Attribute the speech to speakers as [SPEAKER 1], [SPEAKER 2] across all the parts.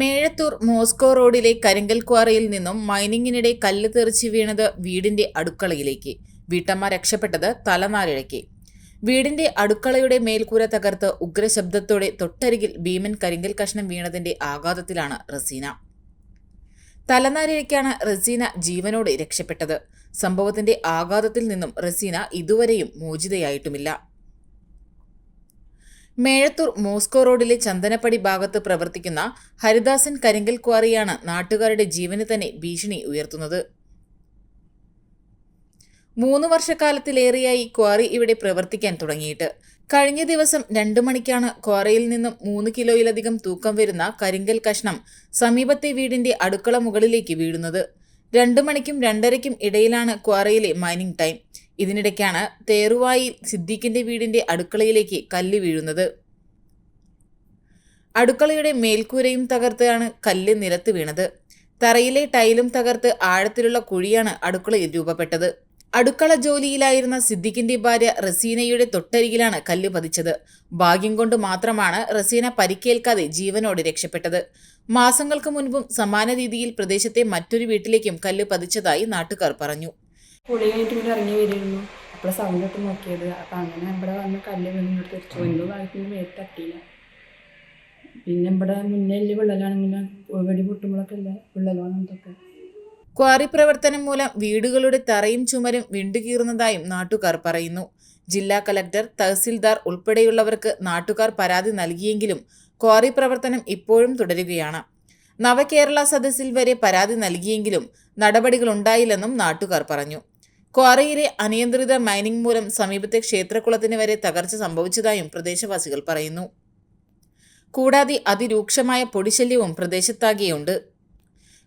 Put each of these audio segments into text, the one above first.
[SPEAKER 1] Mezhathur Moscow റോഡിലെ കരിങ്കൽ ക്വാറിയിൽ നിന്നും മൈനിങ്ങിനിടെ കല്ല് തെറിച്ച് വീണത് വീടിന്റെ അടുക്കളയിലേക്ക്. വീട്ടമ്മ രക്ഷപ്പെട്ടത് തലനാരിഴയ്ക്ക്. വീടിന്റെ അടുക്കളയുടെ മേൽക്കൂര തകർത്ത് ഉഗ്രശബ്ദത്തോടെ തൊട്ടരികിൽ ഭീമൻ കരിങ്കൽ കഷ്ണം വീണതിന്റെ ആഘാതത്തിലാണ് റസീന. തലനാരിഴയ്ക്കാണ് റസീന ജീവനോടെ രക്ഷപ്പെട്ടത്. സംഭവത്തിന്റെ ആഘാതത്തിൽ നിന്നും റസീന ഇതുവരെയും മോചിതയായിട്ടുമില്ല. മേഴത്തൂർ മോസ്കോ റോഡിലെ ചന്ദനപ്പടി ഭാഗത്ത് പ്രവർത്തിക്കുന്ന ഹരിദാസൻ കരിങ്കൽ ക്വാറിയാണ് നാട്ടുകാരുടെ ജീവന് തന്നെ ഭീഷണി ഉയർത്തുന്നത്. മൂന്ന് വർഷക്കാലത്തിലേറെയായി ക്വാറി ഇവിടെ പ്രവർത്തിക്കാൻ തുടങ്ങിയിട്ട്. കഴിഞ്ഞ ദിവസം രണ്ടു മണിക്കാണ് ക്വാറിയിൽ നിന്നും മൂന്ന് കിലോയിലധികം തൂക്കം വരുന്ന കരിങ്കൽ കഷ്ണം സമീപത്തെ വീടിന്റെ അടുക്കള മുകളിലേക്ക് വീഴുന്നത്. രണ്ടു മണിക്കും രണ്ടരയ്ക്കും ഇടയിലാണ് ക്വാറിയിലെ മൈനിങ് ടൈം. ഇതിനിടയ്ക്കാണ് തേറുവായിൽ സിദ്ദീഖിന്റെ വീടിന്റെ അടുക്കളയിലേക്ക് കല്ല് വീഴുന്നത്. അടുക്കളയുടെ മേൽക്കൂരയും തകർത്താണ് കല്ല് നിലത്ത് വീണത്. തറയിലെ ടൈലും തകർത്ത് ആഴത്തിലുള്ള കുഴിയാണ് അടുക്കളയിൽ രൂപപ്പെട്ടത്. അടുക്കള ജോലിയിലായിരുന്ന സിദ്ദിഖിന്റെ ഭാര്യ റസീനയുടെ തൊട്ടരികിലാണ് കല്ല് പതിച്ചത്. ഭാഗ്യം കൊണ്ട് മാത്രമാണ് റസീന പരിക്കേൽക്കാതെ ജീവനോട് രക്ഷപ്പെട്ടത്. മാസങ്ങൾക്ക് മുൻപും സമാന രീതിയിൽ പ്രദേശത്തെ മറ്റൊരു വീട്ടിലേക്കും കല്ല് പതിച്ചതായി നാട്ടുകാർ പറഞ്ഞു.
[SPEAKER 2] കുളി കഴിഞ്ഞിട്ട് ഇങ്ങനെ ഇറങ്ങി വരുന്നു അപ്പോൾ സൗണ്ട് ഇട്ട് നോക്കിയത്. അപ്പം അങ്ങനെ ഇവിടെ വന്ന് കല്ല് വീണിട്ട് തിരിച്ചു എന്തോ കാലത്തിന് മേത്ത് തട്ടിയില്ല. പിന്നെ ഇവിടെ മുന്നേ വലിയ വിള്ളലാണെങ്കിലും വെടി പൊട്ടുമ്പോഴൊക്കെ ഇല്ല വിള്ളലാണ് ഇതൊക്കെ.
[SPEAKER 1] ക്വാറി പ്രവർത്തനം മൂലം വീടുകളുടെ തറയും ചുമരും വിണ്ടുകീറുന്നതായും നാട്ടുകാർ പറയുന്നു. ജില്ലാ കലക്ടർ തഹസിൽദാർ ഉൾപ്പെടെയുള്ളവർക്ക് നാട്ടുകാർ പരാതി നൽകിയെങ്കിലും ക്വാറി പ്രവർത്തനം ഇപ്പോഴും തുടരുകയാണ്. നവകേരള സദസ്സിൽ വരെ പരാതി നൽകിയെങ്കിലും നടപടികളുണ്ടായില്ലെന്നും നാട്ടുകാർ പറഞ്ഞു. ക്വാറിയിലെ അനിയന്ത്രിത മൈനിംഗ് മൂലം സമീപത്തെ ക്ഷേത്രക്കുളത്തിന് വരെ തകർച്ച സംഭവിച്ചതായും പ്രദേശവാസികൾ പറയുന്നു. കൂടാതെ അതിരൂക്ഷമായ പൊടിശല്യവും പ്രദേശത്താകെയുണ്ട്.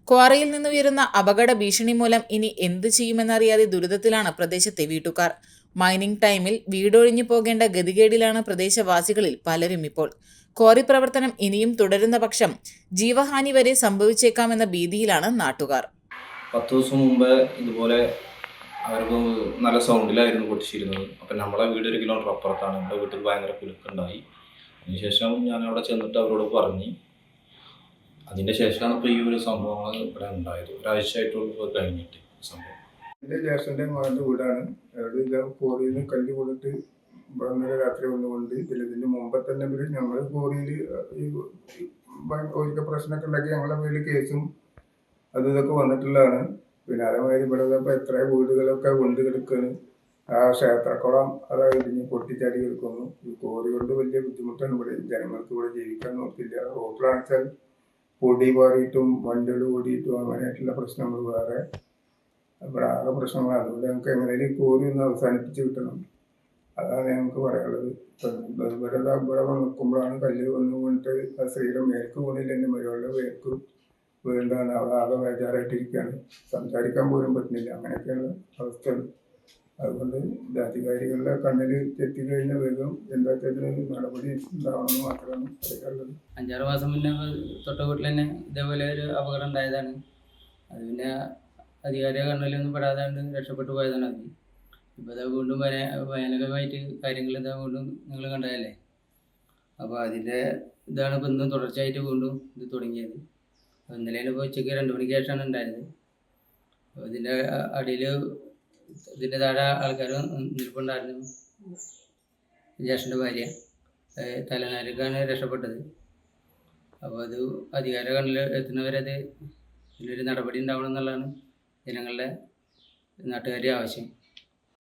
[SPEAKER 1] ക്വാറിയിൽ നിന്നുയരുന്ന അപകട ഭീഷണി മൂലം ഇനി എന്തു ചെയ്യുമെന്നറിയാതെ ദുരിതത്തിലാണ് പ്രദേശത്തെ വീട്ടുകാർ. മൈനിംഗ് ടൈമിൽ വീടൊഴിഞ്ഞു പോകേണ്ട ഗതികേടിലാണ് പ്രദേശവാസികളിൽ പലരും ഇപ്പോൾ. ക്വാറി പ്രവർത്തനം ഇനിയും തുടരുന്ന പക്ഷം ജീവഹാനി വരെ സംഭവിച്ചേക്കാമെന്ന ഭീതിയിലാണ് നാട്ടുകാർ.
[SPEAKER 3] പത്ത് ദിവസം മുമ്പ് ഇതുപോലെ അവർക്ക് നല്ല സൗണ്ടിലായിരുന്നു പൊട്ടിച്ചിരുന്നത്. അപ്പം നമ്മളെ വീട് ഒരു കിലോമീറ്റർ അപ്പുറത്താണ്. നമ്മുടെ വീട്ടിൽ ഭയങ്കര കുലുക്കുണ്ടായി. അതിനുശേഷം ഞാൻ അവിടെ ചെന്നിട്ട് അവരോട് പറഞ്ഞു. അതിന്റെ ശേഷമാണ് ഇപ്പോൾ ഈ ഒരു സംഭവങ്ങൾ ഇവിടെ ഉണ്ടായത്. ഒരാഴ്ചയായിട്ടുള്ള ഇപ്പോൾ കഴിഞ്ഞിട്ട് സംഭവം.
[SPEAKER 4] എന്റെ ജ്യേഷ്ഠന്റെ മകന്റെ വീടാണ്. അവിടെ ഇത് കോറിയിൽ നിന്ന് കല്ല് കൊടുത്ത് ഇന്നലെ രാത്രി വന്നുകൊണ്ട് ഇതിന് മുമ്പ് തന്നെ ഇവർ ഞങ്ങൾ കോറിയിൽ ഒരിക്കൽ പ്രശ്നമൊക്കെ ഉണ്ടാക്കി ഞങ്ങളുടെ പേരിൽ കേസും അത് ഇതൊക്കെ വന്നിട്ടുള്ളതാണ്. പിന്നെ ഇവിടെ ഇപ്പോൾ എത്ര വീടുകളൊക്കെ കൊണ്ട് കിടക്കുകയാണ് ആ ക്ഷേത്രക്കുളം അതായത് ഇടിഞ്ഞ് പൊട്ടിച്ചാടി കിടക്കുന്നു. ഈ കോറി കൊണ്ട് വലിയ ബുദ്ധിമുട്ടാണ് ഇവിടെ. ജനങ്ങൾക്ക് ഇവിടെ ജീവിക്കാൻ നോക്കില്ല. റോട്ടിലാണെച്ചാൽ പൊടി പാറിയിട്ടും വണ്ടികൾ ഓടിയിട്ടും അങ്ങനെയായിട്ടുള്ള പ്രശ്നങ്ങൾ വേറെ. ഇവിടെ ആകെ പ്രശ്നങ്ങളാണ് അതുകൊണ്ട് ഞങ്ങൾക്ക് എങ്ങനെയും കോറി ഒന്ന് അവസാനിപ്പിച്ച് കിട്ടണം. അതാണ് ഞങ്ങൾക്ക് പറയാനുള്ളത്. ഇവിടെ ഇവിടെ നിൽക്കുമ്പോഴാണ് കല്ല് വന്നു കൊണ്ടിട്ട് ആ സ്ത്രീയുടെ മേൽക്ക് പോണില്ല എന്റെ മരുകളുടെ മേൽക്ക്. വീണ്ടാണ് അവിടെ ആകെ ബേജാറായിട്ടിരിക്കുകയാണ്. സംസാരിക്കാൻ പോലും പറ്റുന്നില്ല. അങ്ങനെയൊക്കെയാണ് അവസ്ഥ. അതുകൊണ്ട് ഇത് അധികാരികളുടെ കണ്ണിൽ തെറ്റിക്കഴിഞ്ഞാൽ വേഗം എന്താ ഇതിന് നടപടി ഉണ്ടാവണമെന്ന് മാത്രമാണ് പറയാനുള്ളത്.
[SPEAKER 5] അഞ്ചാറ് മാസം മുന്നേ തൊട്ട തന്നെ ഇതേപോലെ ഒരു അപകടം ഉണ്ടായതാണ്. അത് പിന്നെ അധികാരിക കണ്ണിലൊന്നും പെടാതെ രക്ഷപ്പെട്ടു പോയതാണ് അത്. ഇപ്പോൾ ഇതാ വീണ്ടും വര ഭയാനകമായിട്ട് കാര്യങ്ങൾ ഇതാ വീണ്ടും നിങ്ങൾ കണ്ടതല്ലേ? അപ്പോൾ അതിന്റെ ഇതാണ് ഇപ്പം ഇന്ന് തുടർച്ചയായിട്ട് വീണ്ടും ഇത് തുടങ്ങിയത്. അപ്പോൾ ഇന്നലെ ഇപ്പോൾ ഉച്ചയ്ക്ക് രണ്ട് മണിക്ക് ശേഷമാണ് ഉണ്ടായത് ഇതിന്റെ അടിയിൽ ഇതിന്റെ താഴെ ആൾക്കാർ നിൽപ്പുണ്ടായിരുന്നു. ജ്യേഷ്ഠന്റെ ഭാര്യ. തലനാരിക്കാണ് രക്ഷപ്പെട്ടത്. അപ്പോൾ അത് അധികാര കണ്ണിൽ എത്തുന്നവരെ അത് ഇതിലൊരു നടപടി ഉണ്ടാവണം എന്നുള്ളതാണ് ജനങ്ങളുടെ നാട്ടുകാരുടെ ആവശ്യം.